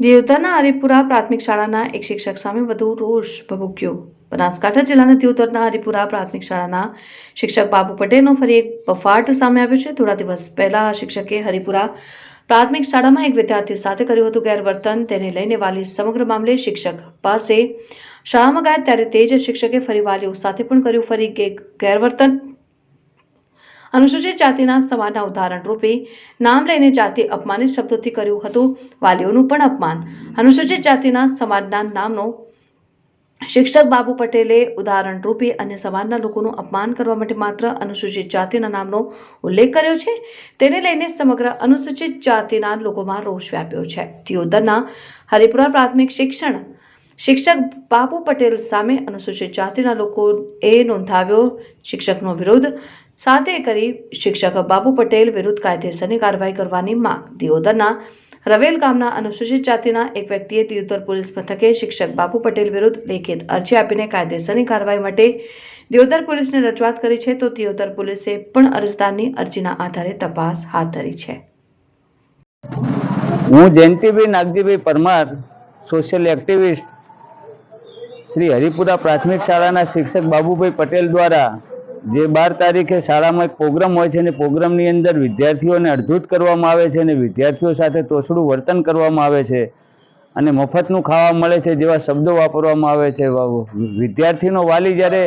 દિયોદરના હરિપુરા પ્રાથમિક શાળાના એક શિક્ષક સામે વધુ રોષ ભભૂક્યો. બનાસકાંઠા જિલ્લાના દેવતરના હરિપુરા પ્રાથમિક શાળાના શિક્ષક બાબુ પટેલનો ફરી એક બફાટ સામે આવ્યો છે. થોડા દિવસ પહેલા શિક્ષકે હરિપુરા પ્રાથમિક શાળામાં એક વિદ્યાર્થી સાથે કર્યું હતું ગેરવર્તન. તેને લઈને વાલી સમગ્ર મામલે શિક્ષક પાસે શાળામાં ગયા ત્યારે તે જ શિક્ષકે ફરી વાલીઓ સાથે પણ કર્યું ફરી એક ગેરવર્તન. અનુસૂચિત જાતિના સમાજના ઉદાહરણ રૂપે નામ લઈને જાતિ અપમાનિત શબ્દોથી કર્યું હતું, વાલીઓનું પણ અપમાન. અનુસૂચિત જાતિના સમાજના નામનો શિક્ષક બાબુ પટેલે ઉદાહરણ રૂપે અન્ય સમાજના લોકોનું અપમાન કરવા માટે માત્ર અનુસૂચિત જાતિના નામનો ઉલ્લેખ કર્યો છે. તેને લઈને સમગ્ર અનુસૂચિત જાતિના લોકોમાં રોષ વ્યાપ્યો છે. દિયોદરના હરિપુરા પ્રાથમિક શિક્ષણ શિક્ષક બાબુ પટેલ સામે અનુસૂચિત જાતિના લોકોએ નોંધાવ્યો શિક્ષકનો વિરોધ સાથે કરી શિક્ષક બાબુ પટેલ વિરુદ્ધ કાયદેસરની કાર્યવાહી કરવાની માંગ. દિયોદરના રવેલ ગામના અનુસૂચિત જાતિના એક વ્યક્તિએ દિયોદર પોલીસ મથકે શિક્ષક બાબુ પટેલ વિરુદ્ધ લેખિત અરજી આપીને કાયદેસરની કાર્યવાહી માટે દિયોદર પોલીસને રજૂઆત કરી છે, તો દિયોદર પોલીસે પણ અરજદારની અરજીના આધારે તપાસ હાથ ધરી છે. હું જયંતિભાઈ નાગજીભાઈ પરમાર સોશિયલ એક્ટિવિસ્ટ શ્રી હરિપુરા પ્રાથમિક શાળાના શિક્ષક બાબુભાઈ પટેલ દ્વારા જે બાર તારીખે શાળામાં એક પ્રોગ્રામ હોય છે અને પ્રોગ્રામની અંદર વિદ્યાર્થીઓને અડધૂત કરવામાં આવે છે અને વિદ્યાર્થીઓ સાથે તોછડું વર્તન કરવામાં આવે છે. અને મફતનું ખાવા મળે છે જેવા શબ્દો વાપરવામાં આવે છે. વિદ્યાર્થીનો વાલી જ્યારે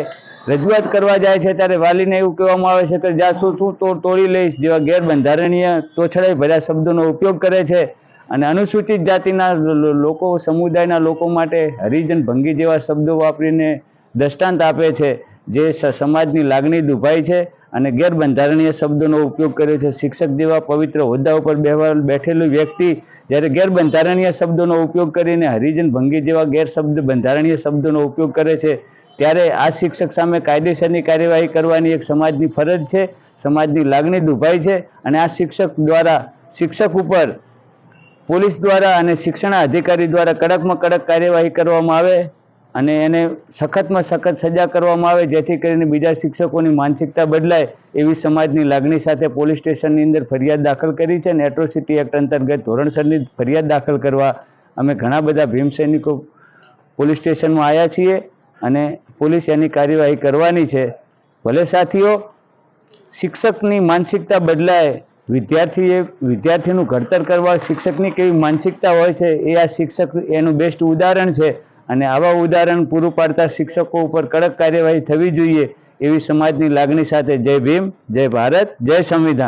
રજૂઆત કરવા જાય છે ત્યારે વાલીને એવું કહેવામાં આવે છે કે જ્યાં શું તું તોડ લઈશ જેવા ગેરબંધારણીય તોછડાઈ ભર્યા શબ્દોનો ઉપયોગ કરે છે. અને અનુસૂચિત જાતિના લોકો, સમુદાયના લોકો માટે હરિજન ભંગી જેવા શબ્દો વાપરીને દ્રષ્ટાંત આપે છે. જે સમાજની લાગણી દુભાઈ છે અને ગેરબંધારણીય શબ્દોનો ઉપયોગ કર્યો છે. શિક્ષક જેવા પવિત્ર હોદ્દા ઉપર બેહવા, બેઠેલું વ્યક્તિ જ્યારે ગેરબંધારણીય શબ્દોનો ઉપયોગ કરીને હરિજન ભંગી જેવા ગેરશબ્દ, બંધારણીય શબ્દોનો ઉપયોગ કરે છે, ત્યારે આ શિક્ષક સામે કાયદેસરની કાર્યવાહી કરવાની એક સમાજની ફરજ છે, સમાજની લાગણી દુભાઈ છે અને આ શિક્ષક દ્વારા, શિક્ષક ઉપર, પોલીસ દ્વારા અને શિક્ષણ અધિકારી દ્વારા કડકમાં કડક કાર્યવાહી કરવામાં આવે. અને એને સખતમાં સખત સજા કરવામાં આવે, જેથી કરીને બીજા શિક્ષકોની માનસિકતા બદલાય, એવી સમાજની લાગણી સાથે પોલીસ સ્ટેશનની અંદર ફરિયાદ દાખલ કરી છે અને એટ્રોસિટી એક્ટ અંતર્ગત ધોરણસરની ફરિયાદ દાખલ કરવા અમે ઘણા બધા ભીમ સૈનિકો પોલીસ સ્ટેશનમાં આવ્યા છીએ અને પોલીસ એની કાર્યવાહી કરવાની છે. ભલે સાથીઓ, શિક્ષકની માનસિકતા બદલાય, વિદ્યાર્થીએ વિદ્યાર્થીનું ઘડતર કરવા શિક્ષકની કેવી માનસિકતા હોય છે, એ આ શિક્ષક એનું બેસ્ટ ઉદાહરણ છે. અને આવા ઉદાહરણ પૂરું પાડતા શિક્ષકો ઉપર કડક કાર્યવાહી થવી જોઈએ એવી સમાજની લાગણી સાથે જય ભીમ, જય ભારત, જય સંવિધાન.